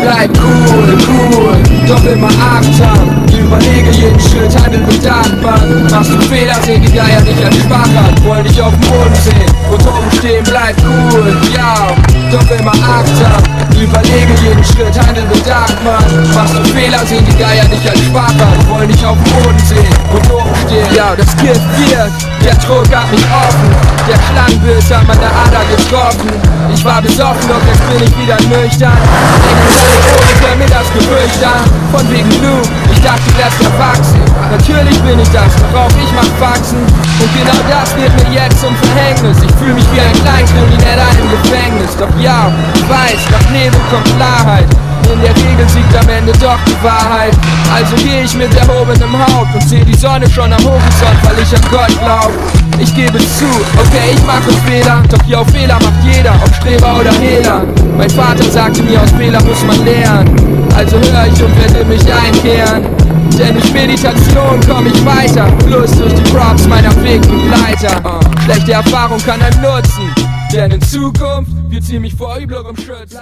bleib cool, cool, doch immer achtsam. Überlege jeden Schritt, handel bedachtbar. Machst du Fehler, sehen die Geier nicht als Schwachheit. Wollen dich auf dem Boden sehen und oben stehen, bleib cool, ja, doch immer achtsam. Überlege jeden Schritt, handel bedachtbar. Machst du Fehler, sehen die Geier nicht als Schwachheit. Wollen dich auf dem Boden sehen und oben stehen, ja, das Gift wird, der Druck hat mich offen. Der Schlangenbiss hat meine Ader getroffen. Ich war besoffen, doch jetzt bin ich wieder nüchtern. Denke ich mir das Gerücht an. Von wegen du, ich dachte, du wärst erwachsen. Natürlich bin ich das, auch ich mach Faxen. Und genau das wird mir jetzt zum Verhängnis. Ich fühle mich wie ein Kleinkrimineller im Gefängnis. Doch ja, ich weiß, nach Nebel kommt Klarheit. Doch die Wahrheit. Also geh ich mit erhobenem Haupt und seh die Sonne schon am Horizont, weil ich an Gott glaub. Ich gebe zu, okay, ich mache Fehler, doch hier auf Fehler macht jeder, ob Streber oder Hehler. Mein Vater sagte mir, aus Fehler muss man lernen. Also hör ich und werde mich einkehren. Denn durch Meditation komm ich weiter, plus durch die Props meiner Wegbegleiter. Schlechte Erfahrung kann einen nutzen, denn in Zukunft wird sie mich vor üblerem Schutz.